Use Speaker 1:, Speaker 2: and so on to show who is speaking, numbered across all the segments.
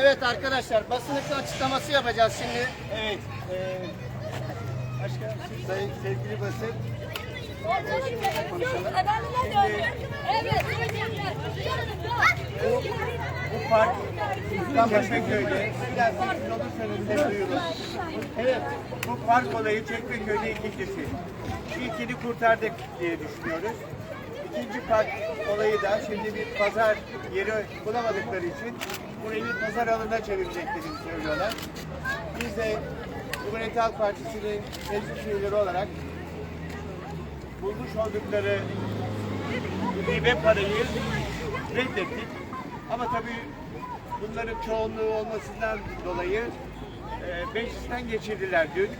Speaker 1: Evet arkadaşlar basınlık açıklaması yapacağız şimdi.
Speaker 2: Evet. E, başka sayın sevgili basın. Bu park İslam Çekmeköy'de olursanız duyurun. Evet, bu park olayı Çekmeköy'de ikincisi. İlkini kurtardık diye düşünüyoruz. İkinci park olayı da şimdi bir pazar yeri bulamadıkları için burayı bir pazar alanına çevireceklerini söylüyorlar. Biz de Cumhuriyet Halk Partisi'nin meclis üyeleri olarak bulmuş oldukları hibe parayı reddettik. Ama tabii bunların çoğunluğu olmasından dolayı e, meclisten geçirdiler dün.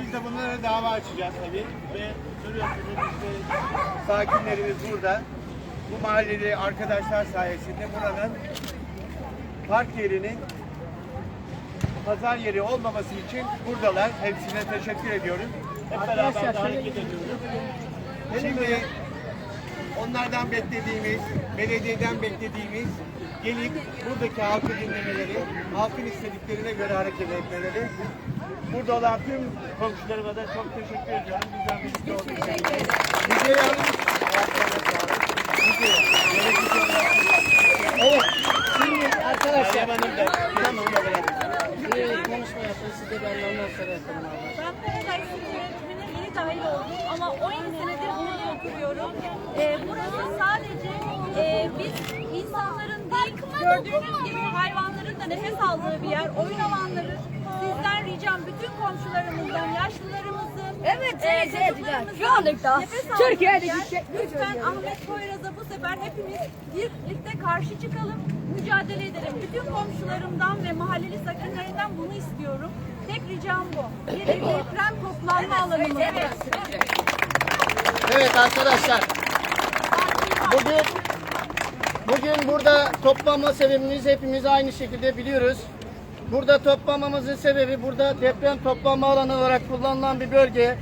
Speaker 2: Biz de bunlara dava açacağız tabii ve görüyorsunuz işte sakinlerimiz burada. Bu mahalleli arkadaşlar sayesinde buranın park yerinin pazar yeri olmaması için buradalar. Hepsine teşekkür ediyoruz. Hep beraber hareket ediyoruz. Şimdi onlardan beklediğimiz, belediyeden beklediğimiz gelip buradaki halkı dinlemeleri, halkın istediklerine göre hareket etmeleri. Burada olan tüm komşularıma da çok teşekkür ediyorum. Bizden birlikte olduğu için. Müziği alın.
Speaker 1: Evet. Şimdi arkadaşlar bir konuşma yapın siz de ben ondan sonra yapalım.
Speaker 3: Ben Paradise yönetimine yeni dahil oldum ama 17 senedir burada oturuyorum. Ee, burası sadece e, biz insanların değil, gördüğünüz gibi hayvanların da nefes aldığı bir yer. Oyun alanları. Sizden ricam bütün komşularımızdan, yaşlılarımızın,
Speaker 4: Evet, evet, evet. Şu anda Türkiye'de gidecek
Speaker 3: Lütfen. Ahmet Poyraz'a sefer hepimiz birlikte karşı çıkalım, mücadele edelim. Bütün komşularımdan ve mahalleli sakinlerinden bunu istiyorum. Tek ricam bu. Bir deprem toplanma alanımız burası.
Speaker 1: Evet arkadaşlar. Bugün bugün burada toplanma sebebimiz hepimiz aynı şekilde biliyoruz. Burada toplanmamızın sebebi burada deprem toplanma alanı olarak kullanılan bir bölge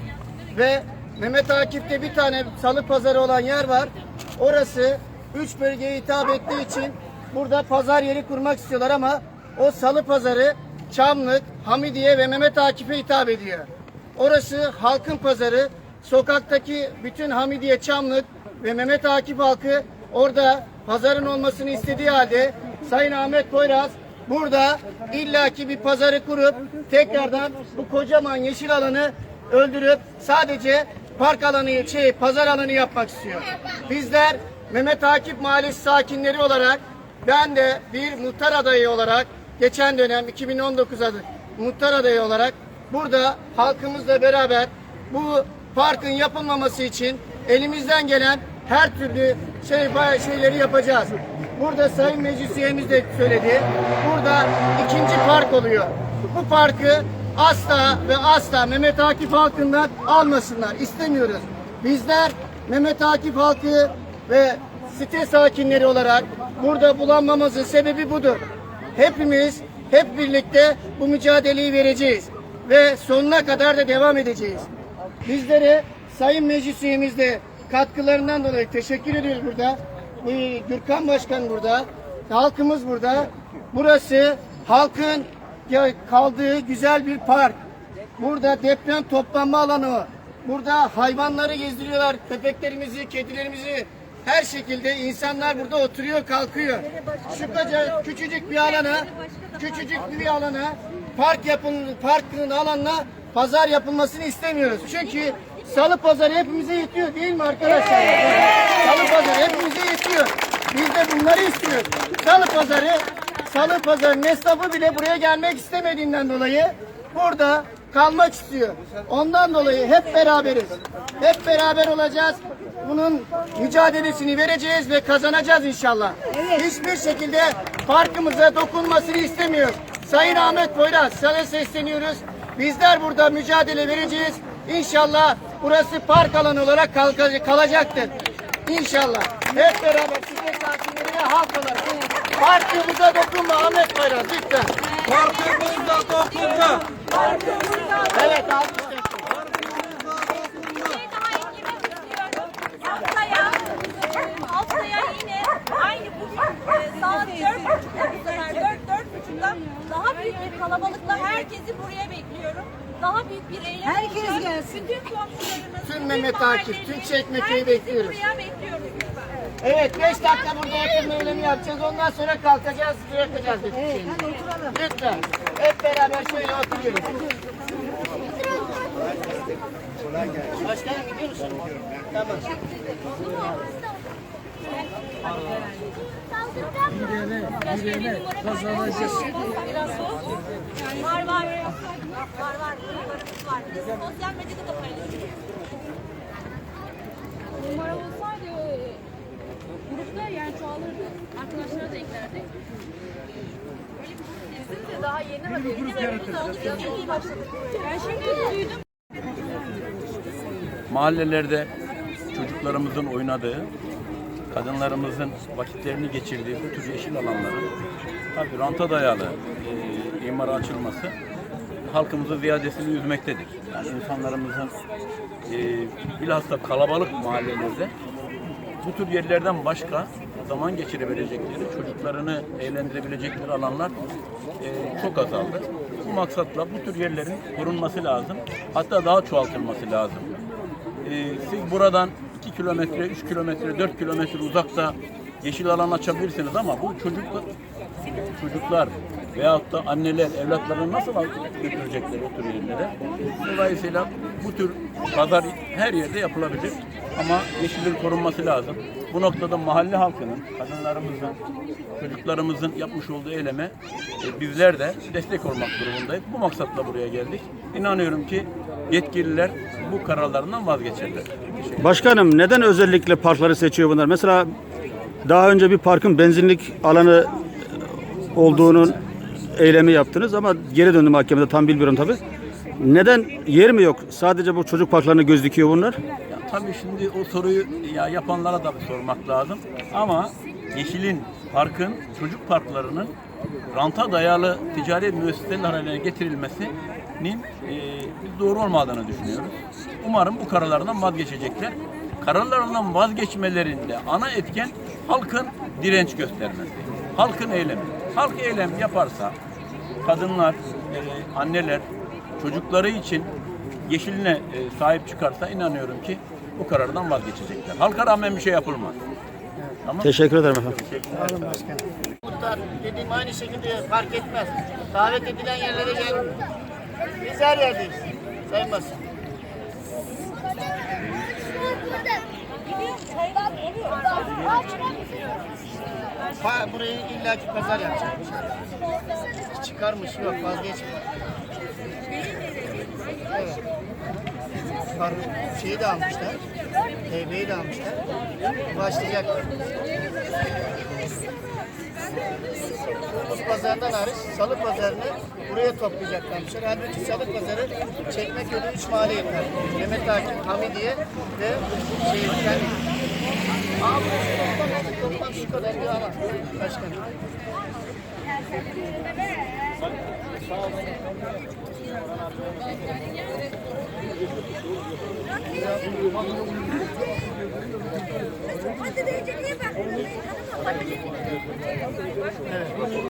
Speaker 1: ve Mehmet Akif'te bir tane salı pazarı olan yer var. Orası üç bölgeye hitap ettiği için burada pazar yeri kurmak istiyorlar ama o salı pazarı Çamlık, Hamidiye ve Mehmet Akif'e hitap ediyor. Orası halkın pazarı. Sokaktaki bütün Hamidiye, Çamlık ve Mehmet Akif halkı orada pazarın olmasını istediği halde Sayın Ahmet Poyraz burada illaki bir pazarı kurup tekrardan bu kocaman yeşil alanı öldürüp sadece park alanı, şey, pazar alanı yapmak istiyor. Bizler Mehmet Akif Mahallesi sakinleri olarak ben de bir muhtar adayı olarak geçen dönem 2019 adı muhtar adayı olarak burada halkımızla beraber bu parkın yapılmaması için elimizden gelen her türlü şey şeyleri yapacağız. Burada Sayın Meclis üyemiz de söyledi. Burada ikinci park oluyor. Bu parkı asla ve asla Mehmet Akif halkından almasınlar. İstemiyoruz. Bizler Mehmet Akif halkı ve site sakinleri olarak burada bulanmamızın sebebi budur. Hepimiz hep birlikte bu mücadeleyi vereceğiz ve sonuna kadar da devam edeceğiz. Bizlere Sayın Meclis üyemiz de katkılarından dolayı teşekkür ediyoruz burada. Bu Gürkan Başkan burada. Halkımız burada. Burası halkın kaldığı güzel bir park. Burada deprem toplanma alanı. Burada hayvanları gezdiriyorlar. Köpeklerimizi, kedilerimizi her şekilde insanlar burada oturuyor, kalkıyor. Şu kadar küçücük bir alana, küçücük bir alana park yapın, parkın alanına pazar yapılmasını istemiyoruz. Çünkü salı pazarı hepimize yetiyor değil mi arkadaşlar? Salı pazarı hepimize yetiyor. Biz de bunları istiyoruz. Salı pazarı, salı pazarının esnafı bile buraya gelmek istemediğinden dolayı burada kalmak istiyor. Ondan dolayı hep beraberiz. Hep beraber olacağız. Bunun mücadelesini vereceğiz ve kazanacağız inşallah. Hiçbir şekilde parkımıza dokunmasını istemiyoruz. Sayın Ahmet Poyraz sana sesleniyoruz. Bizler burada mücadele vereceğiz. İnşallah burası park alanı olarak kalka- kalacaktır. İnşallah. Hep beraber size sakinleri ve halk olarak. Parkımıza dokunma Ahmet Poyraz lütfen. Parkımıza dokunma. Evet
Speaker 3: istiyorum. Haftaya, yine aynı bugün e, saat dört buçukta bu sefer dört dört buçukta daha büyük bir kalabalıkla herkesi buraya bekliyorum. Daha büyük bir eylem
Speaker 4: Herkes
Speaker 3: olacak.
Speaker 4: gelsin.
Speaker 3: Bütün komşularımız,
Speaker 1: Tüm Mehmet Akif, tüm Çekmeköy'ü
Speaker 3: herkesi
Speaker 1: bekliyoruz.
Speaker 3: buraya bekliyoruz.
Speaker 1: Evet 5 dakika burada oturma eylemi yapacağız. Ondan sonra kalkacağız, bırakacağız
Speaker 4: Evet, hadi oturalım.
Speaker 1: Lütfen. Hep beraber şöyle oturuyoruz. Başkanım gidiyor musun? Tamam.
Speaker 3: Var var. Var var. Sosyal medyada da paylaşıyoruz. Daha yeni haberimiz. Başladık.
Speaker 5: Ben şimdi duydum.
Speaker 6: mahallelerde çocuklarımızın oynadığı, kadınlarımızın vakitlerini geçirdiği bu tür yeşil alanların tabii ranta dayalı e, imara açılması halkımızı ziyadesini üzmektedir. Yani insanlarımızın e, bilhassa kalabalık mahallelerde bu tür yerlerden başka zaman geçirebilecekleri, çocuklarını eğlendirebilecekleri alanlar e, çok azaldı. Bu maksatla bu tür yerlerin korunması lazım. Hatta daha çoğaltılması lazım. E, siz buradan 2 kilometre, 3 kilometre, 4 kilometre uzakta yeşil alan açabilirsiniz ama bu çocuklar, çocuklar veyahut da anneler evlatlarını nasıl götürecekler o tür yerlere? Dolayısıyla bu tür pazar her yerde yapılabilir ama yeşilin korunması lazım. Bu noktada mahalle halkının, kadınlarımızın, çocuklarımızın yapmış olduğu eyleme e, bizler de destek olmak durumundayız. Bu maksatla buraya geldik. İnanıyorum ki yetkililer bu kararlarından vazgeçerler.
Speaker 7: Başkanım neden özellikle parkları seçiyor bunlar? Mesela daha önce bir parkın benzinlik alanı olduğunun eylemi yaptınız ama geri döndü mahkemede tam bilmiyorum tabi. Neden yer mi yok? Sadece bu çocuk parklarına göz dikiyor bunlar.
Speaker 6: Ya, tabii şimdi o soruyu ya yapanlara da bir sormak lazım. Ama Yeşil'in, parkın, çocuk parklarının ranta dayalı ticari müesseseler haline getirilmesinin e, doğru olmadığını düşünüyoruz. Umarım bu kararlarından vazgeçecekler. Kararlarından vazgeçmelerinde ana etken halkın direnç göstermesi. Halkın eylemi. Halk eylem yaparsa kadınlar, e, anneler çocukları için yeşiline e, sahip çıkarsa inanıyorum ki bu karardan vazgeçecekler. Halka rağmen bir şey yapılmaz. Tamam.
Speaker 7: Teşekkür ederim efendim.
Speaker 1: Muhtar dediğim aynı şekilde fark etmez. Davet edilen yerlere gel. Biz her yerdeyiz. Sayın Basın. Ha, burayı illaki pazar yapacakmış. Çıkarmış yok vazgeçmiyor. Evet. Şeyi de almışlar. TV'yi de almışlar. Başlayacak. Temmuz pazarından hariç salı pazarını buraya toplayacaklarmışlar. Halbuki salı pazarı Çekmeköy'ün üç mahalle yeter. Mehmet Akif, Hamidiye ve şey, yani
Speaker 4: Hadi de iyi bak.